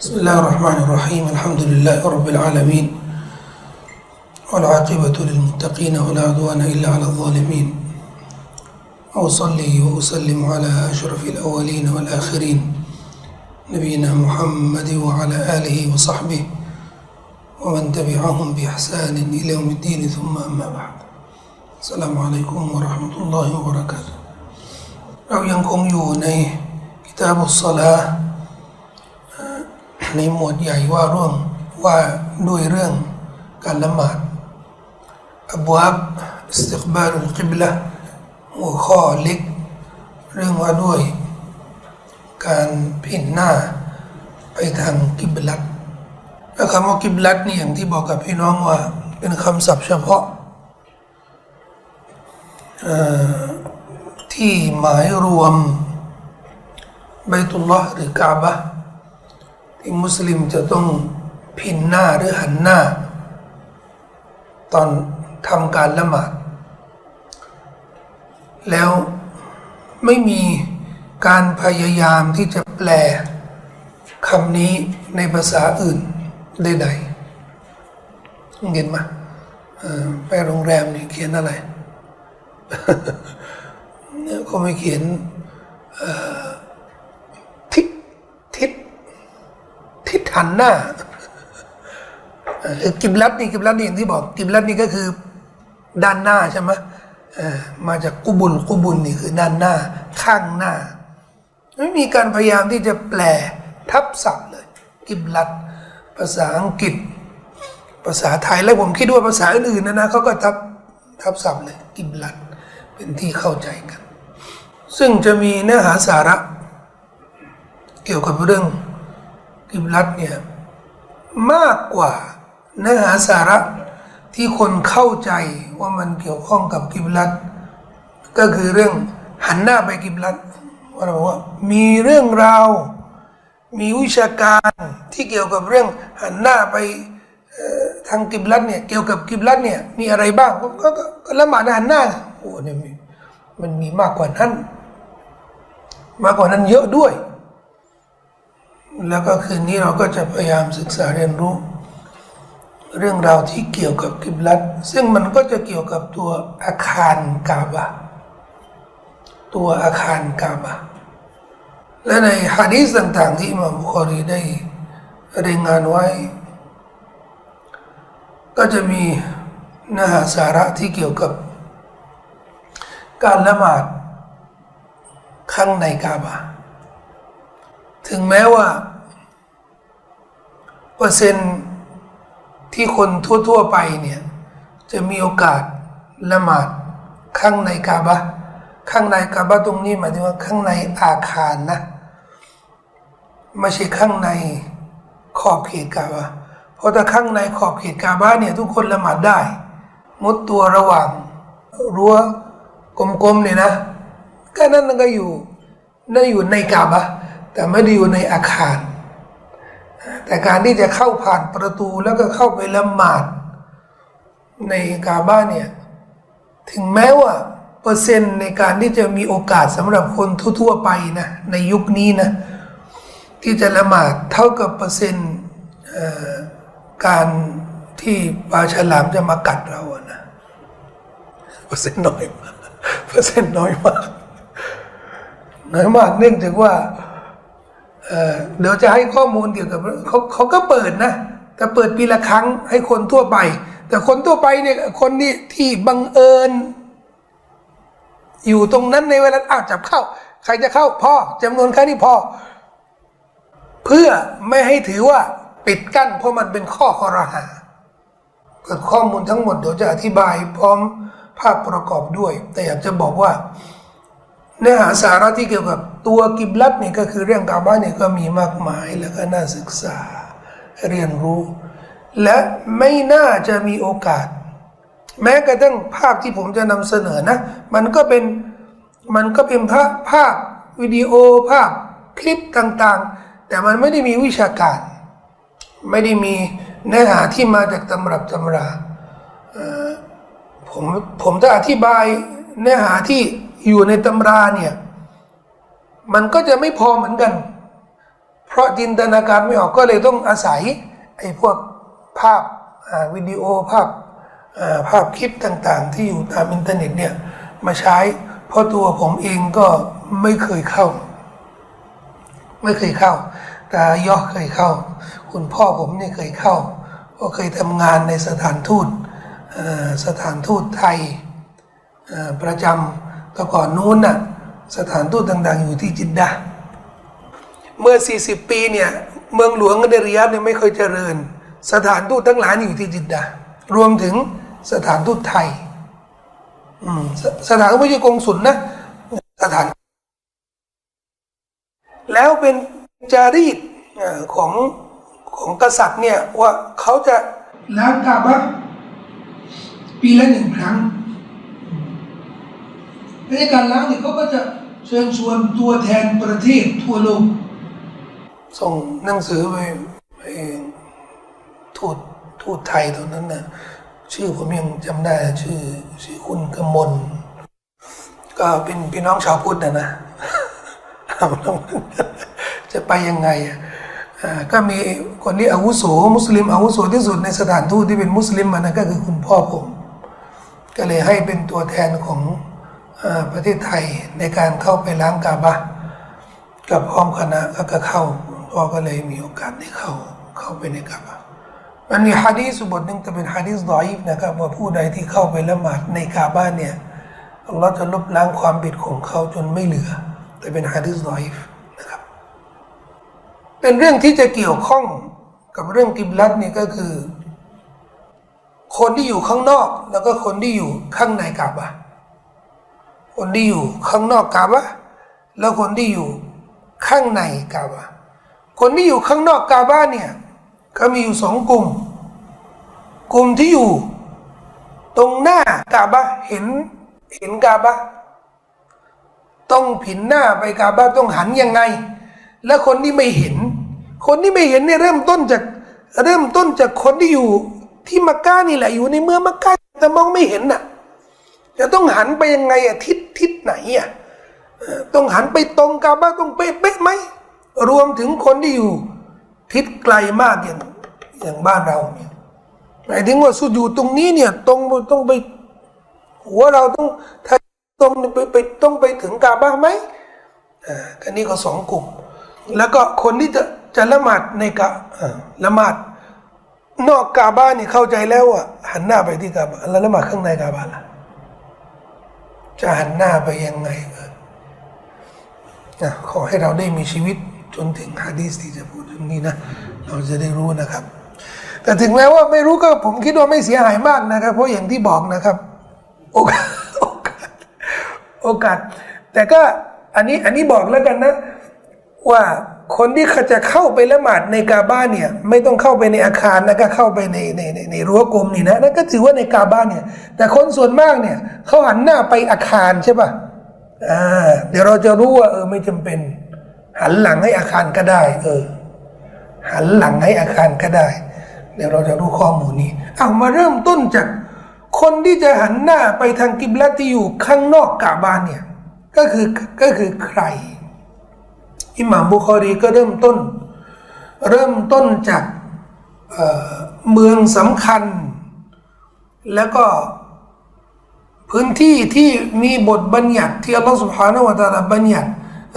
بسم الله الرحمن الرحيم الحمد لله رب العالمين والعاقبة للمتقين ولا عدوان إلا على الظالمين وأصلي وأسلم على أشرف الأولين والآخرين نبينا محمد وعلى آله وصحبه ومن تبعهم بإحسان إلى يوم الدين ثم أما بعد السلام عليكم ورحمة الله وبركاته เรายังคงอยู่ในกิตาบุสลา ในหมวดใหญ่ว่าร่วงว่าด้วยเรื่องการละหมาดอบวับสติกบาลุกิบละหัวข้อเล็ก เรื่องว่าด้วย การพินหน้าไปทางกิบลัตและคำว่ากิบลัตนี่อย่างที่บอกกับพี่น้องว่า เป็นคำศัพท์เฉพาะที่หมายรวมไบตุลลอฮ์หรือกาบะ ที่มุสลิมจะต้องพินหน้าหรือหันหน้า ตอนทำการละหมาด แล้วไม่มีการพยายามที่จะแปลคำนี้ในภาษาอื่นใดๆเห็นไหมเอ่อไปโรงแรมนี่เขียนอะไร เนี่ยเขาไม่เขียนเอ่อทิศทิศ ทิศหันหน้าเอ่อกิบลัดนี่กิบลัดนี่อย่างที่บอก กิบลัดนี่ก็คือด้านหน้าใช่ไหมมาจากกุบุลกุบุลนี่คือด้านหน้า ข้างหน้า ไม่มีการพยายามที่จะแปลทับศัพท์เลย กิบลัด ภาษาอังกฤษ ภาษาไทยแล้วผมคิดว่าภาษาอื่นๆนะนะเขาก็ทับทับศัพท์เลย กิบลัด เป็นที่เข้าใจกัน ซึ่งจะมีเนื้อหาสาระ เกี่ยวกับเรื่อง กิบลัดเนี่ยมากกว่าเนื้อหาสาระที่คนเข้าใจว่ามันเกี่ยวข้องกับกิบลัดก็คือเรื่องหันหน้าไปกิบลัดว่าเราบอกว่ามีเรื่องราวมีวิชาการที่เกี่ยวกับเรื่องหันหน้าไปทางกิบลัดเนี่ยเกี่ยวกับกิบลัดเนี่ยมีอะไรบ้างก็ก็ละหมาดหันหน้าโอ้เนี่ยมันมีมากกว่านั้น มากกว่านั้นเยอะด้วย แล้วก็คืนนี้เราก็จะพยายามศึกษาเรียนรู้ เรื่องราวที่เกี่ยวกับกิบลัดซึ่งมันก็จะเกี่ยวกับตัวอาคารกาบะตัวอาคารกาบะและในฮะดีษต่างๆ ที่อิหมามบุคอรีได้รายงานไว้ ก็จะมีเนื้อหาสาระที่เกี่ยวกับ การละหมาดข้างในกาบะ ถึงแม้ว่า เปอร์เซ็นต์ที่คนทั่ว ๆ ไปเนี่ย จะมีโอกาสละหมาดข้างในกาบะข้างในกาบะตรงนี้หมายถึงว่าข้างในอาคารนะไม่ใช่ข้างในขอบเขตกาบะเพราะถ้าข้างในขอบเขตกาบะเนี่ยทุกคนละหมาดได้ มุดตัวระหว่างรั้วกลมๆเนี่ยนะก็นั่นก็อยู่นั่นอยู่ในกาบะ แต่ไม่ได้อยู่ในอาคาร แต่การที่จะเข้าผ่านประตูแล้วก็เข้าไปละหมาดในกาบ้านเนี่ย ถึงแม้ว่า เปอร์เซ็นต์ในการที่จะมีโอกาสสำหรับคนทั่วๆไปนะ ในยุคนี้นะ ที่จะละหมาดเท่ากับเปอร์เซ็นต์การที่ปลาฉลามจะมากัดเราอะนะเปอร์เซ็นต์น้อยมากเปอร์เซ็นต์น้อยมากน้อยมากเนื่องจากว่า เดี๋ยวจะให้ข้อมูลเกี่ยวกับเขาเขาก็เปิดนะ แต่เปิดปีละครั้งให้คนทั่วไป แต่คนทั่วไปเนี่ยคนที่ที่บังเอิญ อยู่ตรงนั้นในเวลาอ้าวจับเข้า ใครจะเข้าพ่อจำนวนแค่นี้พอ เพื่อไม่ให้ถือว่าปิดกั้นเพราะมันเป็นข้อคอรหาเปิดข้อมูลทั้งหมดเดี๋ยวจะอธิบายพร้อมภาพประกอบด้วย แต่อยากจะบอกว่า เนื้อหาสาระที่เกี่ยวกับตัวกิบลัดเนี่ยก็คือเรื่องกาบ้านเนี่ยก็มีมากมายแล้วก็น่าศึกษาเรียนรู้ และไม่น่าจะมีโอกาส แม้กระทั่งภาพที่ผมจะนำเสนอนะ มันก็เป็นมันก็เป็นภาพภาพวิดีโอภาพคลิปต่างๆ แต่มันไม่ได้มีวิชาการ ไม่ได้มีเนื้อหาที่มาจากตำรับตำราผมผมจะอธิบายเนื้อหาที่ อยู่ในตำราเนี่ยมันก็จะไม่พอเหมือนกัน เพราะจินตนาการไม่ออกก็เลยต้องอาศัยไอ้พวกภาพาวิดีโอภาพาภาพคลิปต่างๆ ที่อยู่ตามอินเทอร์เน็ตเนี่ยมาใช้ เพราะตัวผมเองก็ไม่เคยเข้า ไม่เคยเข้า แต่ย่อเคยเข้า คุณพ่อผมเนี่ยเคยเข้า ก็เคยทำงานในสถานทูตสถานทูตไทยประจำ แต่ก่อนนู้นน่ะสถานทูตต่างๆ อยู่ที่จิดดาเมื่อ 40 ปีเนี่ยเมืองหลวงในริยาดเนี่ยไม่เคยเจริญ สถานทูตทั้งหลายอยู่ที่จิดดารวมถึงสถานทูตไทยสสถานไม่ใช่กงสุลนะสถาน แล้วเป็นจารีตของของกษัตริย์เนี่ยว่าเขาจะล้างกาบะปีละหนึ่งครั้ง ในการล้างเนี่ยเขาก็จะเชิญชวนตัวแทนประเทศทั่วโลกส่งหนังสือไปไปทูตทูตไทยตอนนั้นน่ะชื่อผมยังจำได้ชื่อชื่อคุณกมลก็เป็นพี่น้องชาวพุทธนะนะจะไปยังไงอะอ่าก็มีคนที่อาวุโสมุสลิมอาวุโสที่สุดในสถานทูตที่เป็นมุสลิมมันนะก็คือคุณพ่อผม ก็เลยให้เป็นตัวแทนของ ประเทศไทยในการเข้าไปล้างกาบะกับพร้อมคณะก็เข้าพ่อก็เลยมีโอกาสได้เข้าเข้าไปในกาบะมันมีฮะดีษบทหนึ่งแต่เป็นฮะดีษดอยฟนะครับว่าผู้ใดที่เข้าไปละหมาดในกาบะเนี่ยอัลลอฮ์จะลบล้างความผิดของเขาจนไม่เหลือ แต่เป็นฮะดีษดอยฟนะครับ เป็นเรื่องที่จะเกี่ยวข้องกับเรื่องกิบลัดเนี่ยก็คือ คนที่อยู่ข้างนอก แล้วก็คนที่อยู่ข้างในกาบะ คนที่อยู่ข้างนอกกาบะแล้วคนที่อยู่ข้างในกาบะคนที่อยู่ข้างนอกกาบะเนี่ยก็มีอยู่สองกลุ่ม กลุ่มที่อยู่ ตรงหน้ากาบะเห็นเห็นกาบะต้องผินหน้าไปกาบะต้องหันยังไง และคนที่ไม่เห็น คนที่ไม่เห็นเนี่ยเริ่มต้นจากเริ่มต้นจากคนที่อยู่ที่มักกะนี่แหละอยู่ในเมืองมักกะแต่มองไม่เห็นน่ะ จะต้องหันไปยังไงอะทิศทิศไหนอะเอ่อต้องหันไปตรงกาบะต้องเป๊ะเป๊ะไหมรวมถึงคนที่อยู่ ทิศไกลมากอย่างอย่างบ้านเราเนี่ยหมายถึงว่าสุดอยู่ตรงนี้เนี่ยตรงต้องไปหัวเราต้องถ้าตรงไปไปต้องไปถึงกาบะไหมอ่าอันนี้ก็สองกลุ่ม แล้วก็คนที่จะจะละหมาดในกะอ่าละหมาดนอกกาบ้านนี่เข้าใจแล้วอะหันหน้าไปที่กาบานแล้วละหมาดข้างในกาบานล่ะ จะหันหน้าไปยังไงเนะขอให้เราได้มีชีวิตจนถึงฮะดีสที่จะพูดเรื่องนี้นะ เราจะได้รู้นะครับ แต่ถึงแม้ว่าไม่รู้ก็ผมคิดว่าไม่เสียหายมากนะครับ เพราะอย่างที่บอกนะครับ โอกาสโอกาสโอกาสแต่ก็อันนี้อันนี้บอกแล้วกันนะว่า คนที่เขาจะเข้าไปละหมาดในกาบ้านเนี่ยไม่ต้องเข้าไปในอาคารนะก็เข้าไปในในในในรั้วกลมนี่นะนั่นก็ถือว่าในกาบ้านเนี่ย แต่คนส่วนมากเนี่ยเขาหันหน้าไปอาคารใช่ป่ะอ่าเดี๋ยวเราจะรู้ว่าเออไม่จำเป็น หันหลังให้อาคารก็ได้ เออ หันหลังให้อาคารก็ได้ เดี๋ยวเราจะรู้ข้อมูลนี้เอามาเริ่มต้นจาก คนที่จะหันหน้าไปทางกิบลัตที่อยู่ข้างนอกกาบานเนี่ย ก็คือก็คือใคร อิหม่ามบุคอรีก็เริ่มต้น เริ่มต้นจากเเมืองสำคัญ แล้วก็พื้นที่ที่มีบทบัญญัติที่อัลลอฮฺสุบฮานาวะตาลาบัญญัติ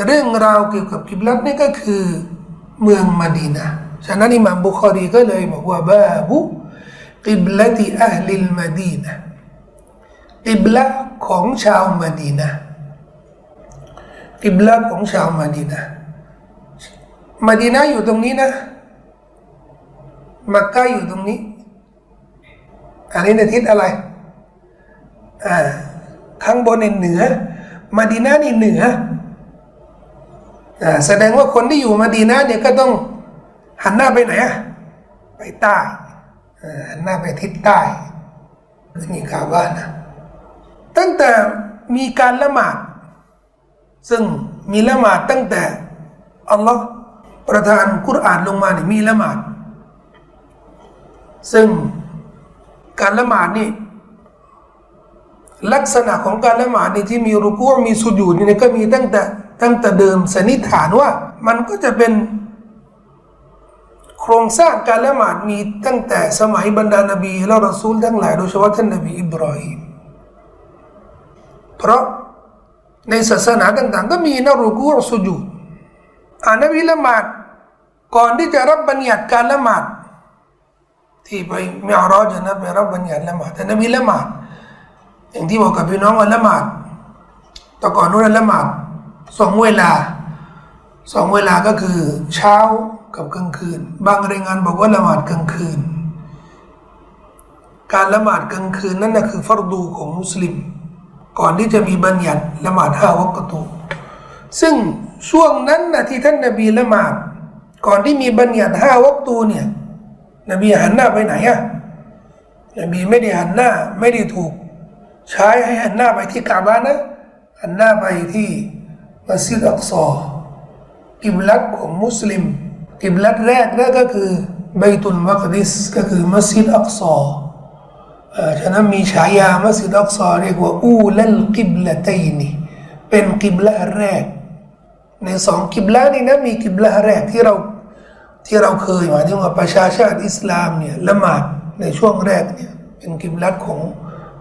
เรื่องราวเกี่ยวกับกิบลัตนี่ก็คือเมืองมะดีนะฉะนั้นอิหม่ามบุคอรีก็เลยบอกว่าบาบุกิบลัติอัลลิลมะดีนะกิบละของชาวมะดีนะกิบละของชาวมะดีนะ ห์มดีนาอยู่ตรงนี้นะ มักกะอยู่ตรงนี้ อันนี้ในทิศอะไร อ่า ข้างบนในเหนือ มาดีนานี่เหนือ อ่า แสดงว่าคนที่อยู่มาดีนาเนี่ยก็ต้องหันหน้าไปไหนอะไปใต้อ่าหันหน้าไปทิศใต้นี่กาวว่านะ ตั้งแต่มีการละหมาด ซึ่งมีละหมาดตั้งแต่อัลลอฮ์ ประทานกุรอานลงมาเนี่ยมีละหมาด ซึ่งการละหมาดนี่ลักษณะของการละหมาดนี่ที่มีรุกูมีสุญูดนี่ก็มีตั้งแต่ตั้งแต่เดิมสันนิษฐานว่า มันก็จะเป็น โครงสร้างการละหมาดมีตั้งแต่สมัยบรรดานบีและรอซูลทั้งหลายโดยเฉพาะท่านนบีอิบรอฮิมเพราะในศาสนาต่าง ๆ ก็มีนารูกูรสุญูด อ่านนบีละหมาดก่อนที่จะรับบัญญัติการละหมาดที่ไปมิอรอจนะไปรับบัญญัติละหมาดแต่นบีละหมาดอย่างที่บอกกับพี่น้องว่าละหมาดแต่ก่อนนู้นละหมาดสองเวลาสองเวลาก็คือ เช้ากับกลางคืน บางรายงานบอกว่าละหมาดกลางคืน การละหมาดกลางคืนนั่นนะคือฟัรดูของมุสลิม ก่อนที่จะมีบัญญัติละหมาดห้าวักตุซึ่ง ช่วงนั้นนะที่ท่านนบีละหมาดก่อนที่มีบัญญัติห้าวัตูเนี่ยนบีหันหน้าไปไหนอะนบีไม่ได้หันหน้าไม่ได้ถูก ใช้ให้หันหน้าไปที่กาบานะหันหน้าไปที่มัสยิดอักซอกิบลัตของมุสลิม กิบลัตแรกนั่นก็คือไบตุลมักดิสก็คือมัสยิดอักซอฉะนั้นมีฉายามัสยิดอักซอเรียกว่าอูลัลกิบละตัยนีเป็นกิบละแรก ในสองกิบละนี่นะมีกิบละแรกที่เราที่เราเคยหมายถึงว่าประชาชาติอิสลามเนี่ยละหมาดในช่วงแรกเนี่ยเป็นกิบลัของ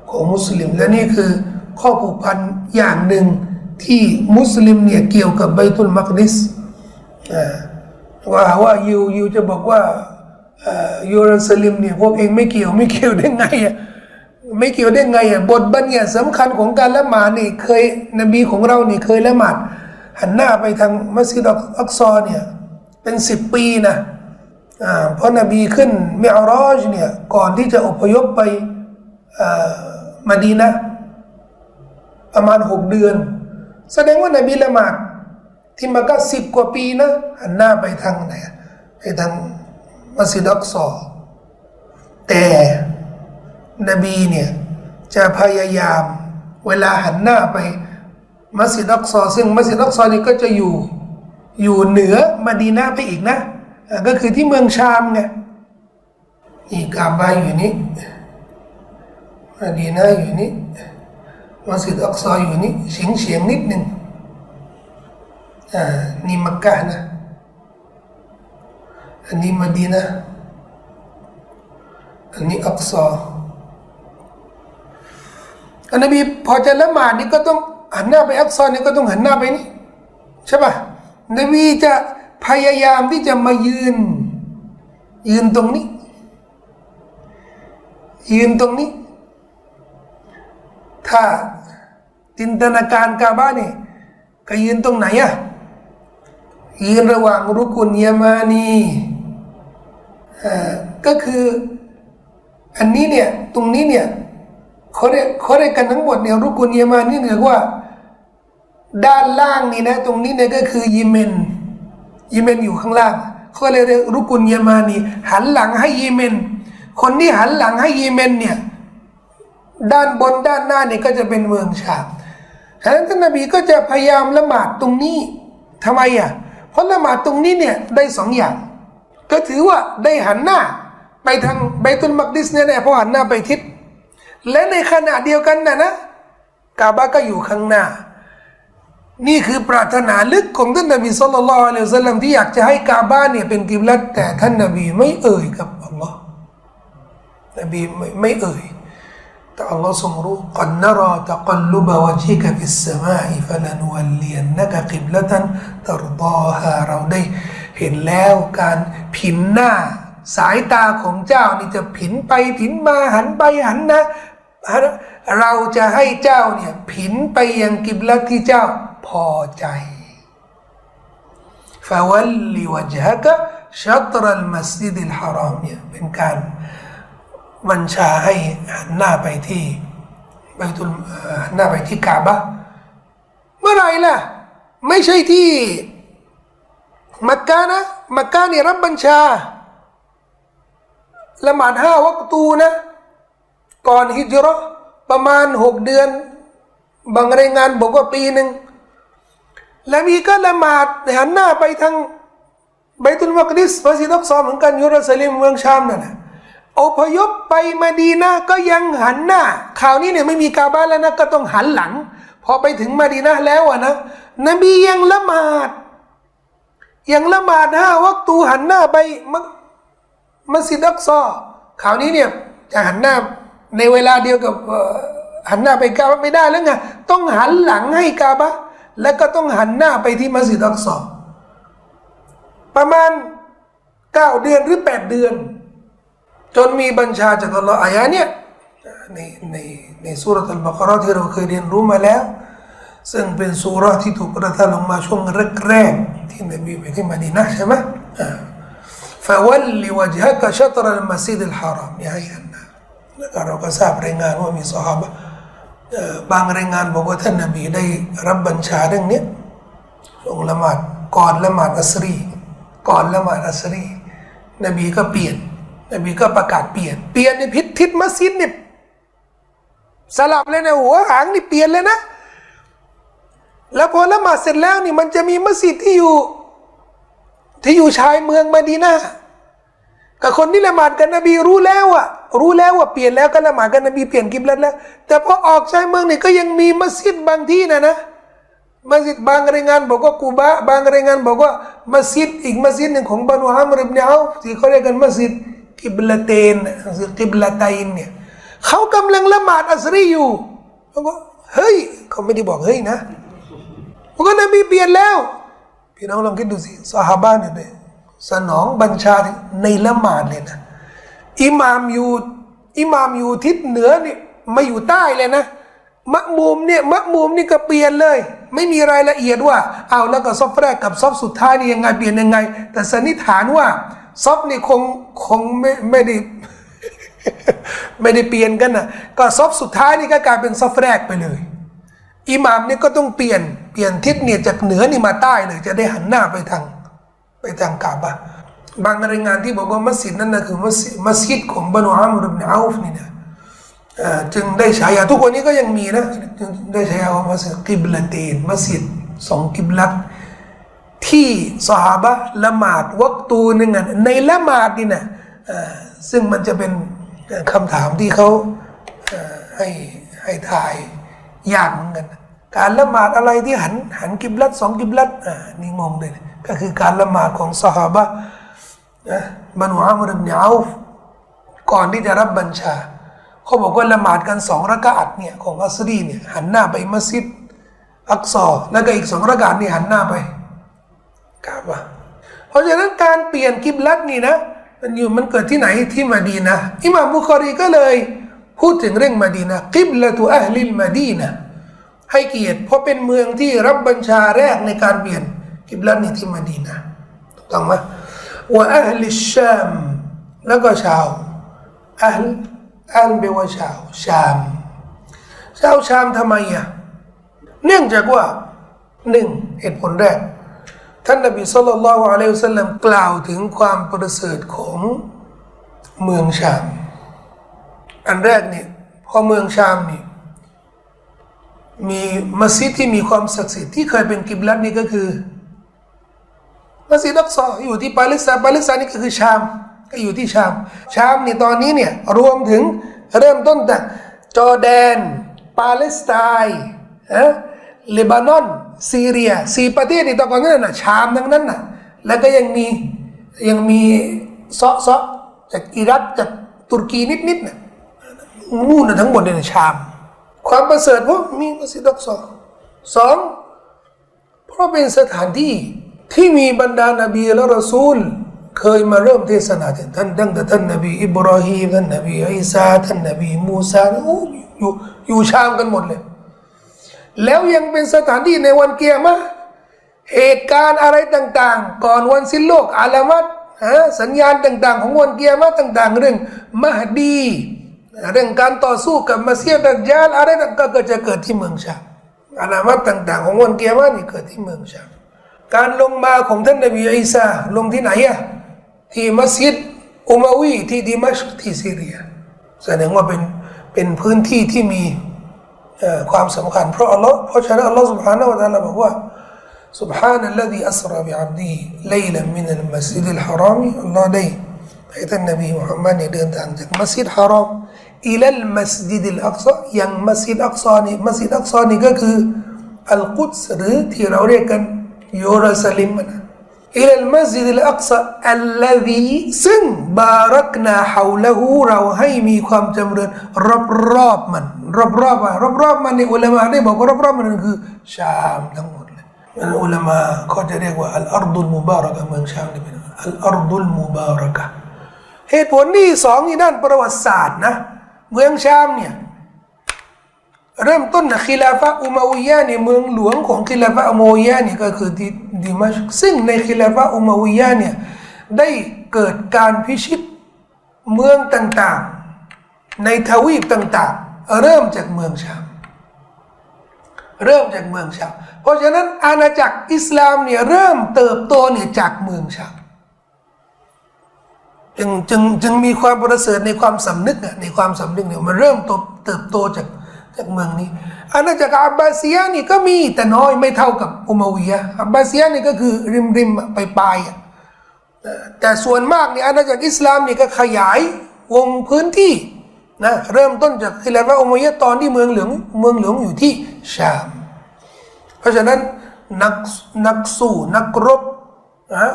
ของมุสลิม และนี่คือข้อผูกพันอย่างหนึ่งที่มุสลิมเนี่ยเกี่ยวกับไบตุลมักดิสว่าว่ายูยูจะบอกว่ายูรูซาลิมเนี่ยพวกเองไม่เกี่ยวไม่เกี่ยวได้ไงอะไม่เกี่ยวได้ไงอะบทบัญญัติสำคัญของการละหมาดนี่เคยนบีของเรานี่เคยละหมาด หันหน้าไปทางมัสยิดอักซอเนี่ยเป็นสิบปีนะอ่าเพราะนบีขึ้นมิอารอจเนี่ยก่อนที่จะอพยพไปมาดีนะประมาณหกเดือน แสดงว่านบีละหมาดที่มาก็สิบกว่าปีนะหันหน้าไปทางไหนไปทางมัสยิดอักซอแต่นบีเนี่ยจะพยายามเวลาหันหน้าไป มัสยิดอักซอซึ่งมัสยิดอักซอนี่ก็จะอยู่อยู่เหนือมาดีนาไปอีกนะ ก็คือที่เมืองชามไงนี่กาบาอยู่นี้มาดีนาอยู่นี้มัสยิดอักซออยู่นี้เฉียงเฉียงนิดหนึ่งอ่านี่มักกะนะอันนี้มาดีนาอันนี้อักซออันนบีพอจะละหมาดนี่ก็ต้อง หันหน้าไปอักซอนเนี่ยก็ต้องหันหน้าไปนี่ใช่ป่ะนบีจะพยายามที่จะมายืน ยืนตรงนี้ ยืนตรงนี้ ถ้าจินตนาการกาบ้านี่ก็ยืนตรงไหนอะยืนระหว่างรุกุนยมานีก็คืออันนี้เนี่ยตรงนี้เนี่ยเขาเรียกเขาเรียกกันทั้งหมดเนี่ยรุกุนยมานี่เรียกว่า ด้านล่างนี่นะ ตรงนี้เนี่ยก็คือยิเมนยิเมนอยู่ข้างล่างเขาเลยเรียกรุกุนยมานีหันหลังให้ยิเมน คนที่หันหลังให้ยิเมนเนี่ยด้านบนด้านหน้าเนี่ยก็จะเป็นเมืองชามฉะนั้นท่านนบีก็จะพยายามละหมาดตรงนี้ทำไมอะเพราะละหมาดตรงนี้เนี่ยได้สองอย่าง ก็ถือว่าได้หันหน้า ไปทางไบตุลมักดิสเนี่ยแหละเพราะหันหน้าไปทิศและในขณะเดียวกันนะนะกาบะก็อยู่ข้างหน้า นี่คือปรารถนาลึกของท่านนบีสุลต่านละอัลลอฮฺที่อยากจะให้กาบะเนี่ยเป็นกิบลัตแต่ท่านนบีไม่เอ่ยกับอัลลอฮ์นบีไม่ไม่เอ่ยแต่อัลลอฮ์ทรงรู้กันนราตะกัลลุบะวะจิกะฟิสสมาอิฟะลันวัลลียนนักกิบลัตันตรดอฮาเราได้ เห็นแล้วการผินหน้าสายตาของเจ้านี่จะผินไปผินมาหันไปหันนะเราจะให้เจ้าเนี่ยผินไปยังกิบลัตที่เจ้า พอใจฟาวัลลิวจฮะกะชัตรัลมัสยิดิลฮารอมเนี่ยเป็นการบัญชาให้หันหน้าไปที่ไปตุลหันหน้าไปที่กาบะเมื่อไรล่ะ ไม่ใช่ที่มักกะนะมักกะนี่รับบัญชาละหมาดห้าวัตูนะ ก่อนฮิจรัประมาณหกเดือน บางรายงานบอกว่าปีหนึ่ง แล้วมีก็ละหมาดหันหน้าไปทางไบตุลมักดิสมัสยิดอักซอเหมือนกันยูรูซาเล็มเมืองชามนั่นแหละอพยพไปมาดีนาก็ยังหันหน้าข่าวนี้เนี่ยไม่มีกาบ้านแล้วนะก็ต้องหันหลัง พอไปถึงมาดีนาแล้วอะนะนบียังละหมาดยังละหมาดห้าวัตูหันหน้าไปมัสยิดอักซอคราวนี้เนี่ยจะหันหน้าในเวลาเดียวกับหันหน้าไปกาบะไม่ได้แล้วไงต้องหันหลังให้กาบะ แล้วก็ต้องหันหน้าไปที่มัสยิดอักษรประมาณ 9 เดือนหรือ 8 เดือน จนมีบัญชาจากอัลลอฮ์อายะเนี่ยในในในสุรทัลบะกรอที่เราเคยเรียนรู้มาแล้ว ซึ่งเป็นสุรที่ถูกประทานลงมาช่วงแรกๆที่นบีไปที่มาดีนะใช่ไหมฟะวัลลิวะจฮะกะชัตรัลมัสยิดอัลฮารามอย่าให้กันนะแล้วเราก็ทราบรายงานว่ามีสหาย บางรายงานบอกว่าท่านนบีได้รับบัญชาเรื่องนี้ยช่วงละหมาดก่อนละหมาดอัสรี ก่อนละหมาดอัสรี นบีก็เปลี่ยน นบีก็ประกาศเปลี่ยน เปลี่ยนในพิษทิศมัสยิดเนี่ยสลับเลยนะหัวหางนี่เปลี่ยนเลยนะ แล้วพอละหมาดเสร็จแล้วนี่มันจะมีมัสยิดที่อยู่ ที่อยู่ชายเมืองมาดีนา กับคนที่ละหมาดกันนบีรู้แล้วอะรู้แล้วว่าเปลี่ยนแล้วก็ละหมาดกันนบีเปลี่ยนกิบลัดแล้ว แต่พอออกชายเมืองนี่ก็ยังมีมัสยิดบางที่นะนะมัสยิดบางรายงานบอกว่ากูบะบางรายงานบอกว่ามัสยิดอีกมัสยิดหนึ่งของบานุฮามริบเนียลที่เขาเรียกกันมัสยิดกิบลาเตนมัสยิดกิบลาตัยนเนี่ยเขากำลังละหมาดอัสรีอยู่เขาก็เฮ้ยเขาไม่ได้บอกเฮ้ยนะเขาก็นบีเปลี่ยนแล้ว พี่น้องลองคิดดูสิสหาบ้านเนี่ย สนองบัญชาในละหมาดเลยนะอิหมามอยู่อิหมามอยู่ทิศเหนือนี่มาอยู่ใต้เลยนะมะมุมเนี่ยมะมุมนี่ก็เปลี่ยนเลย ไม่มีรายละเอียดว่าเอาแล้วก็ซอฟแรกกับซอฟสุดท้ายนี่ยังไงเปลี่ยนยังไง แต่สันนิษฐานว่าซอฟนี่คงคงไม่ไม่ได้ไม่ได้เปลี่ยนกันนะก็ซอฟสุดท้ายนี่ก็กลายเป็นซอฟแรกไปเลยอิหมามเนี่ยก็ต้องเปลี่ยนเปลี่ยนทิศเนี่ยจากเหนือนี่มาใต้เลยจะได้หันหน้าไปทาง ไปทางกาบะบางรายงานที่บอกว่ามัสยิดนั้นนะคือมัสยิดของบรรดาอัมรุบเนอาฟนี่นะจึงได้ฉายาทุกวันนี้ก็ยังมีนะจึงได้ฉายาว่ามัสยิดกิบลาเตนมัสยิดสองกิบลัตที่สหาบะละหมาดวักตูหนึ่งอะในละหมาดนี่นะซึ่งมันจะเป็นคำถามที่เขาให้ให้ถ่ายยากเหมือนกัน การละหมาดอะไรที่หันหันกิบลัดสองกิบลัดอ่านี่งงเลยนะ ก็คือการละหมาดของสหาบะนะบรรดาอัมรุบเนอาฟก่อนที่จะรับบัญชา เขาบอกว่าละหมาดกันสองระกาดเนี่ยของอัสรีเนี่ยหันหน้าไปมัสยิดอักซอแล้วก็อีกสองระกาดนี่หันหน้าไปกาบะเพราะฉะนั้นการเปลี่ยนกิบลัดนี่นะมันอยู่มันเกิดที่ไหนที่มาดีนะอิหม่ามบุคอรีก็เลยพูดถึงเรื่องมาดีนะกิบละตุอัลลิลมาดีนะให้เกียรติเพราะเป็นเมืองที่รับบัญชาแรกในการเปลี่ยน กิบลัดนี่ที่มาดีนะถูกต้องไหมว่าอัลลิชามแล้วก็ชาวอัลอัลเบว่าชาวชามชาวชามทำไมอะเนื่องจากว่าหนึ่งเหตุผลแรก ท่านนบีสุลต่านละอะลัยฮิวสัลลัมกล่าวถึงความประเสริฐของเมืองชาม อันแรกเนี่ยพอเมืองชามนี่มีมัสยิดที่มีความศักดิ์สิทธิ์ที่เคยเป็นกิบลัตนี่ก็คือ มัสยิดอักซออยู่ที่ปาเลสไตน์ปาเลสไตน์นี่ก็คือชาม ก็อยู่ที่ชาม ชามนี่ตอนนี้เนี่ยรวมถึงเริ่มต้นจากจอร์แดน ปาเลสไตน์ฮะเลบานอน ซีเรียสี่ประเทศนี่ตอนก่อนนั้นน่ะชามทั้งนั้นน่ะแล้วก็ยังมียังมีซอซอจากอิรักจากตุรกีนิดๆน่ะนู่นน่ะทั้งหมดเนี่ยชาม ความประเสริฐพราะมีมัสยิดอักซอสองเพราะเป็นสถานที่ ที่มีบรรดานาบีและรอซูล เคยมาเริ่มเทศนาท่านตั้งแต่ท่านนบีอิบราฮิมท่านนบีอิสาท่านนบีมูซาโอ้อยู่อยู่ชามกันหมดเลย แล้วยังเป็นสถานที่ในวันเกียร์มะเหตุการณ์อะไรต่าง ๆ ก่อนวันสิ้นโลกอาลามัดสัญญาณต่าง ๆ ของวันเกียร์มะต่าง ๆ เรื่องมหดีเรื่องการต่อสู้กับมาเซียดัจญาลอะไรต่างๆก็จะเกิดที่เมืองชามอาลามัดต่าง ๆ ของวันเกียร์มะนี่เกิดที่เมืองชาม การลงมาของท่านนบีอีสาลงที่ไหนอะที่มัสยิดอุมาวีที่ดิมัชกที่ซีเรีย แสดงว่าเป็นเป็นพื้นที่ที่มีเอ่อความสำคัญ เพราะอัลลอฮ์เพราะฉะนั้นอัลลอฮ์ سبحانه และ تعالى บอกว่า سبحان الذي أسرى بعبده ليلا من المسجد الحرام อัลลอฮ์ได้ให้ท่านนบีมุฮัมมัดเนี่ยเดินทางจากมัสยิดฮารอมอิลัลมัสยิดอัลอักซอยังมัสยิดอักซอนี่มัสยิดอักซอนี่ก็คืออัลกุดส์หรือที่เราเรียกกันเ ยรูซาเล็มนะอิลลมัสยิดอัลอักซะอัลลซีซึ่งบารักนาฮาวละหูเราให้มีความจำเริญรอบรอบๆมันรอบรอบๆอะรอบรอบๆมันในอุลามะได้บอกว่ารอบรอบๆมันคือ ชามทั้งหมดเลยมันอุลามะเขาจะเรียกว่าอัลอาร์ดุลมุบารักะเมืองชามนี่เป็นอัลอาร์ดุลมุบารักะเหตุผลที่สองในด้านประวัติศาสตร์นะ เมืองชามเนี่ย เริ่มต้นนะคิลาฟะอุมาวิยะเนี่ยเมืองหลวงของคิลาฟะอุมาวิยะเนี่ยก็คือดิมัชกซึ่งในคิลาฟะอุมาวิยะเนี่ยได้เกิดการพิชิตเมืองต่างๆ ในทวีปต่างๆ เริ่มจากเมืองชามเริ่มจากเมืองชามเพราะฉะนั้นอาณาจักรอิสลามเนี่ยเริ่มเติบโตเนี่ยจากเมืองชามจึงจึงจึงมีความประเสริฐในความสำนึกในความสำนึกเนี่ยมันเริ่มโตเติบโตจาก จากเมืองนี้อาณาจักรอับบาซีย์นี่ก็มีแต่น้อยไม่เท่ากับอุมาวียะอับบาซีย์นี่ก็คือริมริมไปปลายๆอะเอ่อแต่ส่วนมากเนี่ยอาณาจักรอิสลามนี่ก็ขยายวงพื้นที่นะเริ่มต้นจากคิลาฟะอุมัยยะตอนที่เมืองหลวงเมืองหลวงอยู่ที่ชาม เพราะฉะนั้นนักนักสู้นักรบนะ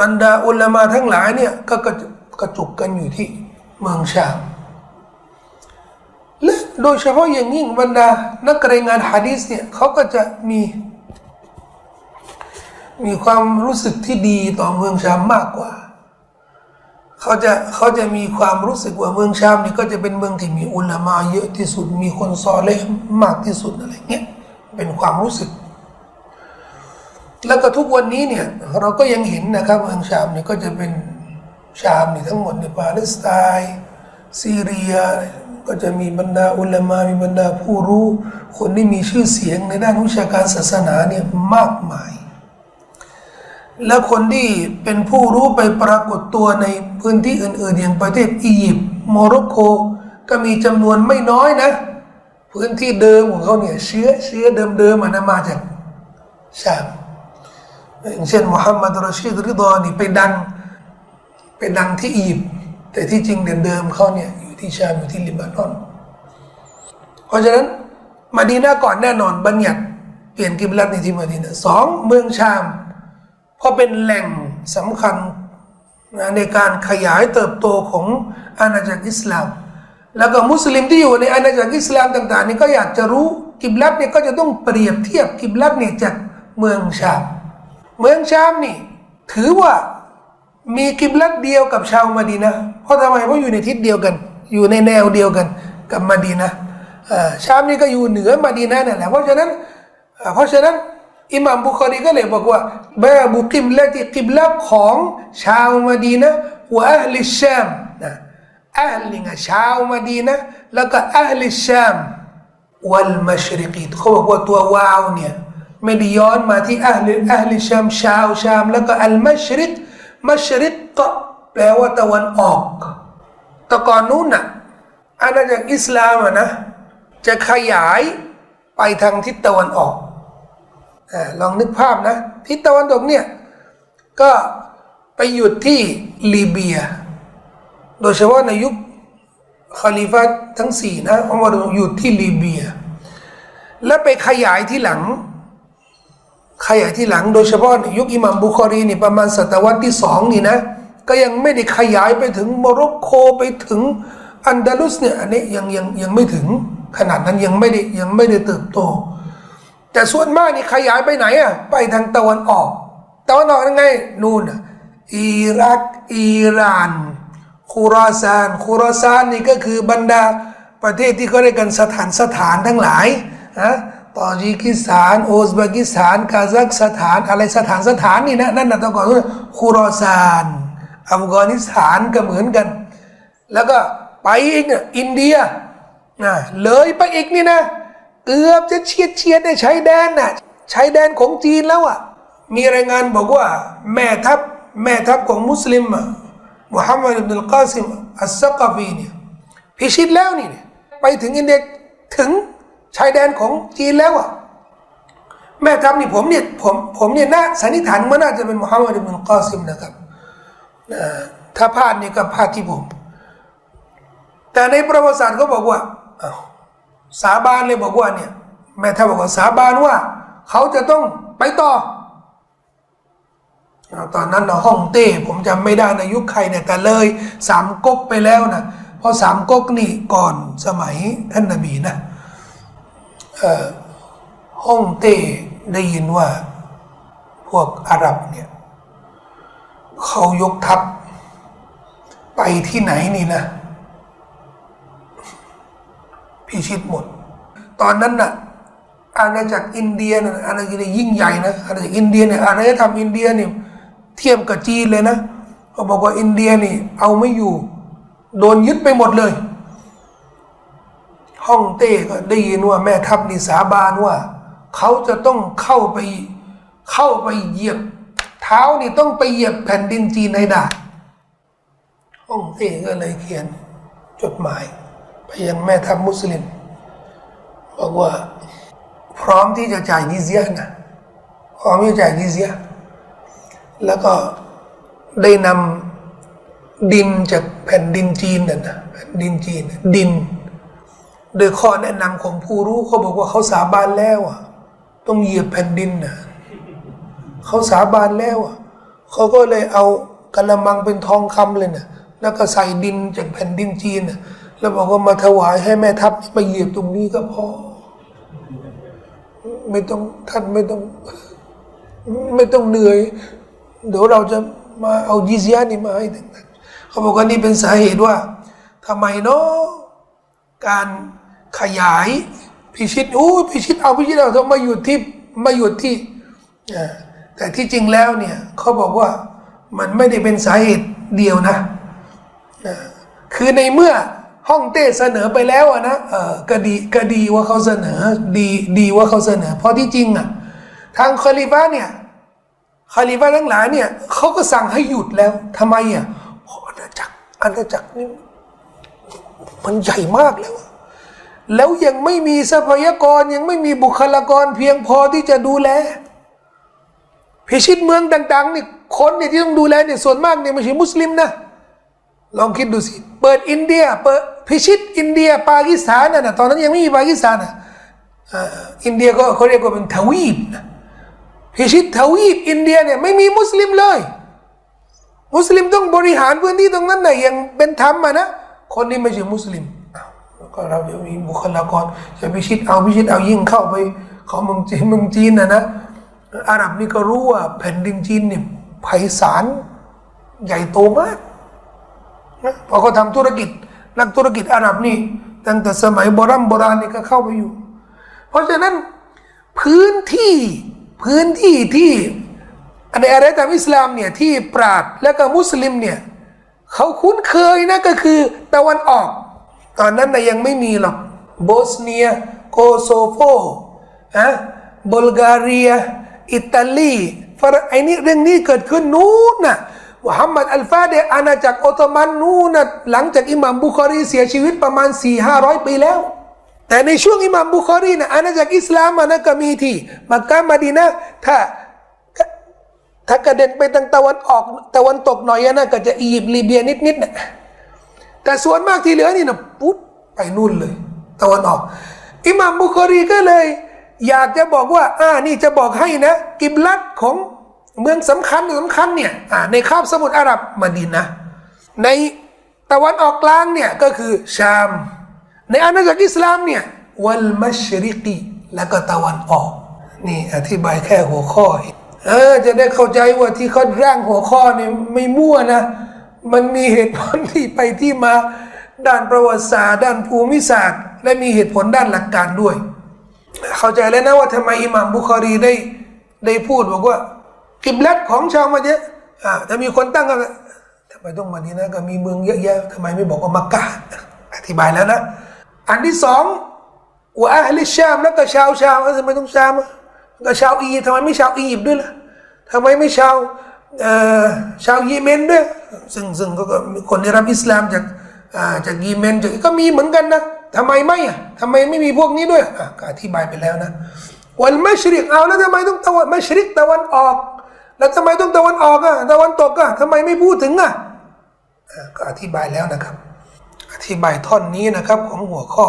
บรรดาอุลามาทั้งหลายเนี่ยก็กระจุกระจุกกันอยู่ที่เมืองชาม และโดยเฉพาะอย่างยิ่งบรรดานักรายงานฮะดีษเนี่ยเขาก็จะมี มีความรู้สึกที่ดีต่อเมืองชามมากกว่า เขาจะเขาจะมีความรู้สึกว่าเมืองชามนี่ก็จะเป็นเมืองที่มีอุลามาเยอะที่สุด มีคนซอเลมากที่สุดอะไรเงี้ยเป็นความรู้สึก แล้วก็ทุกวันนี้เนี่ยเราก็ยังเห็นนะครับเมืองชามเนี่ยก็จะเป็นชามนี่ทั้งหมดในปาเลสไตน์ซีเรีย ก็จะมีบรรดาอุลามามีบรรดาผู้รู้ คนที่มีชื่อเสียงในด้านวิชาการศาสนาเนี่ยมากมาย และคนที่เป็นผู้รู้ไปปรากฏตัวในพื้นที่อื่น ๆ อย่างประเทศอียิปต์โมร็อกโกก็มีจำนวนไม่น้อยนะ พื้นที่เดิมของเขาเนี่ยเชื้อเชื้อเดิมๆมันมาจากชามอย่างเช่นมุฮัมมัดรอชีดริดอนี่ไปดังไปดังที่อียิปต์แต่ที่จริงเดิมๆเขาเนี่ย ที่ชามอยู่ที่ลิบานอน เพราะฉะนั้นมาดีนาก่อนแน่นอนบัญญัติเปลี่ยนกิบลัตในที่มาดีนาสองเมืองชามเพราะเป็นแหล่งสำคัญนะในการขยายเติบโตของอาณาจักรอิสลาม แล้วก็มุสลิมที่อยู่ในอาณาจักรอิสลามต่าง ๆ นี่ก็อยากจะรู้กิบลัตเนี่ยก็จะต้องเปรียบเทียบกิบลัตเนี่ยจากเมืองชาม เมืองชามนี่ถือว่ามีกิบลัตเดียวกับชาวมาดีนะเพราะทำไมเพราะอยู่ในทิศเดียวกัน อยู่ในแนวเดียวกันกับมาดีนะชามนี่ก็อยู่เหนือมาดีนะห์นั่นแหละเพราะฉะนั้นเพราะฉะนั้นอิหม่ามบุคอรีก็เลยบอกว่าบาบุกิบละติกิบละของชาวมาดีนะห์วะอัลลิชามนะอัลลิงชาวมาดีนะแล้วก็อัลลิชามวัลมัชริกีเขาบอกว่าตัววาวเนี่ยไม่ได้ย้อนมาที่อัลลิอัลลิชามชาวชามแล้วก็อัลมัชริกมัชริกก็แปลว่าตะวันออก แต่ก่อนนู้นน่ะอาณาจักรอิสลามอะนะ จะขยายไปทางทิศตะวันออกอาลองนึกภาพนะ ทิศตะวันตกเนี่ย ก็ไปหยุดที่ลีเบีย โดยเฉพาะในยุคคาลิฟาทั้งสี่นะอุมัรหยุดที่ลีเบีย และไปขยายที่หลัง ขยายที่หลัง โดยเฉพาะในยุคอิหมัมบุคอรีนี่ประมาณศตวรรษที่สองนี่นะ ก็ยังไม่ได้ขยายไปถึงโมร็อกโกไปถึงอันดาลุสเนี่ยอันนี้ยังยังยังไม่ถึงขนาดนั้นยังไม่ได้ยังไม่ได้เติบโต แต่ส่วนมากนี่ขยายไปไหนอะไปทางตะวันออกตะวันออกยังไงนู่นอิรักอิหร่านคูราซานคูราซานนี่ก็คือบรรดาประเทศที่เขาเรียกกันสถานสถานทั้งหลายนะตอจิกิสถานโอซเบกิสถาน คาซัคสถาน อะไรสถานสถานนี่นะนั่นนะตะก่อนคูราซาน อัฟกานิสถานก็เหมือนกัน แล้วก็ไปอีกเนี่ยอินเดียนะเลยไปอีกนี่นะเกือบจะเฉียดเฉียดในชายแดนน่ะชายแดนของจีนแล้วอะมีรายงานบอกว่า แม่ทัพแม่ทัพของมุสลิมมุฮัมมัดอิบนุลกาซิมอัสซักฟีเนี่ยพิชิตแล้วนี่เนี่ยไปถึงอินเดียถึงชายแดนของจีนแล้วอะแม่ทัพนี่ผมเนี่ยผมผมเนี่ยน่าสันนิษฐานว่าน่าจะเป็นมุฮัมมัดอิบนุลกาซิมนะครับ ถ้าพลาดนี่ก็พลาดที่ผม แต่ในประวัติศาสตร์เขาบอกว่าอาสาบานเลยบอกว่าเนี่ยแม่ท่านบอกว่าสาบานว่า เขาจะต้องไปต่อตอนนั้นนะห้องเต้ผมจำไม่ได้ในะยุคใครเนี่ยแต่เลยสามก๊กไปแล้วนะเพราะสามก๊กนี่ก่อนสมัยท่านนบีนะห้องเต้ได้ยินว่าพวกอาหรับเนี่ย เขายกทัพ ไปที่ไหนนี่นะ พิชิตหมด ตอนนั้นน่ะอาณาจักรอินเดียนะอาณาจักรยิ่งใหญ่นะอาณาจักรอินเดียเนี่ยอารยธรรมอินเดียเนี่ยเทียบกับจีนเลยนะเขาบอกว่าอินเดียนี่ เอาไม่อยู่ โดนยึดไปหมดเลยฮ่องเต้ก็ได้ยินว่าแม่ทัพนี่สาบานว่า เขาจะต้องเข้าไปเข้าไปเหยียบ เท้านี่ต้องไปเหยียบแผ่นดินจีนให้ได้ฮ่องเต้ก็เลยเขียนจดหมาย ไปยังแม่ทัพมุสลิม บอกว่า พร้อมที่จะจ่ายดิเซียนะพร้อมที่จะจ่ายดิเซีย แล้วก็ได้นำดินจากแผ่นดินจีนน่ะนะแผ่นดินจีน ดิน โดยข้อแนะนำของผู้รู้เขาบอกว่าเขาสาบานแล้วอะต้องเหยียบแผ่นดินนะ เขาสาบานแล้วอะเขาก็เลยเอากระมังเป็นทองคำเลยนะแล้วก็ใส่ดินจากแผ่นดินจีนน่ะแล้วบอกว่ามาถวายให้แม่ทัพมาเหยียบตรงนี้ก็พอ ไม่ต้องท่านไม่ต้อง ไม่ต้องเหนื่อย เดี๋ยวเราจะมาเอายิซยานี่มาให้ถึงนั้นเขาบอกว่านี่เป็นสาเหตุว่าทำไมเนาะการขยายพิชิตโอ้พิชิตเอาพิชิตเอาต้องมาหยุดที่มาหยุดที่อ่า แต่ที่จริงแล้วเนี่ยเขาบอกว่ามันไม่ได้เป็นสาเหตุเดียวนะ คือในเมื่อห้องเต้เสนอไปแล้วนะเออก็ดีก็ดีว่าเขาเสนอดีดีว่าเขาเสนอ เพราะที่จริงอะทางคอลิฟ้าเนี่ยคอลิฟ้าทั้งหลายเนี่ยเขาก็สั่งให้หยุดแล้วทำไมอะเพราะอาณาจักรอาณาจักรนี่มันใหญ่มากแล้ว แล้วยังไม่มีทรัพยากรยังไม่มีบุคลากรเพียงพอที่จะดูแล พิชิตเมืองต่างๆนี่คนเนี่ยที่ต้องดูแลเนี่ยส่วนมากเนี่ยไม่ใช่มุสลิมนะลองคิดดูสิ เปิดอินเดีย เปิดพิชิตอินเดีย ปากีสถานน่ะนะตอนนั้นยังไม่มีปากีสถานนะอ่าอินเดียก็เขาเรียกว่าเป็นทวีปนะพิชิตทวีปอินเดียเนี่ยไม่มีมุสลิมเลย มุสลิมต้องบริหารพื้นที่ตรงนั้นน่ะอย่างเป็นธรรมอะนะคนนี้ไม่ใช่มุสลิมแล้วก็เราเดี๋ยวมีบุคลากรจะพิชิตเอาพิชิตเอายิ่งเข้าไปเขาเมืองจีนเมืองจีนนะนะ อาหรับนี่ก็รู้ว่าแผ่นดินจีนเนี่ยไพศาลใหญ่โตมากนะพอเขาทำธุรกิจ นักธุรกิจอาหรับนี่ตั้งแต่สมัยโบราณโบราณนี่ก็เข้าไปอยู่ เพราะฉะนั้นพื้นที่พื้นที่ที่ในอารยธรรมอิสลามเนี่ยที่ปราดและก็มุสลิมเนี่ยเขาคุ้นเคยนะก็คือตะวันออก ตอนนั้นนะยังไม่มีหรอกโบสเนียโกโซโฟอะบัลกเรีย อิตาลีฝรั่งไอ้นี่เรื่องนี้เกิดขึ้นนู้นน่ะมุฮัมมัดอัลฟาเดอาณาจักรออตโตมันนู่นนะหลังจากอิหม่ามบุคอรีเสียชีวิตประมาณ4ี่ห้าร้อยปีแล้ว แต่ในช่วงอิหม่ามบุคอรีนะอาณาจักรอิสลามอะนะก็มีที่มักกะมาดีนะถ้าถ้ากระเด็นไปทางตะวันออกตะวันตกหน่อยนะก็จะอียิปต์ลิเบียนิดๆนะแต่ส่วนมากที่เหลือนี่นะปุ๊บไปนู่นเลย ตะวันออก อิหม่ามบุคอรีก็เลย อยากจะบอกว่า อ่านี่จะบอกให้นะ กิบลัดของเมืองสำคัญสำคัญเนี่ยอ่าในคาบสมุทรอาหรับมาดินนะ ในตะวันออกกลางเนี่ยก็คือชาม ในอาณาจักรอิสลามเนี่ยวัลมัชริกีแล้วก็ตะวันออก นี่อธิบายแค่หัวข้อเออจะได้เข้าใจว่าที่เขาร่างหัวข้อเนี่ยไม่มั่วนะ มันมีเหตุผลที่ไปที่มาด้านประวัติศาสตร์ ด้านภูมิศาสตร์ และมีเหตุผลด้านหลักการด้วย เข้าใจแล้วนะว่าทำไมอิหม่ามบุคอรีได้ได้พูดบอกว่ากิบลัดของชาวมาเยอะอ่าถ้ามีคนตั้งกันทำไมต้องมาดีนะก็มีเมืองเยอะแยะทำไมไม่บอกว่ามักกะอธิบายแล้วนะ อันที่สองว่าอัลชามแล้วก็ชาวชาวทำไมต้องชามก็ชาวอียิปต์ทำไมไม่ชาวอียิปต์ด้วยล่ะทำไมไม่ชาวเอ่อชาวเยเมนด้วย ซึ่งซึ่งก็คนได้รับอิสลามจากอ่าจากเยเมนจากก็มีเหมือนกันนะ ทำไมไม่อะทำไมไม่มีพวกนี้ด้วยอะก็อธิบายไปแล้วนะวันมัชริกเอาแล้วทำไมต้องตะวันมัชริกตะวันออก แล้วทำไมต้องตะวันออกอะตะวันตกอะทำไมไม่พูดถึงอะอะก็อธิบายแล้วนะครับ อธิบายท่อนนี้นะครับของหัวข้อ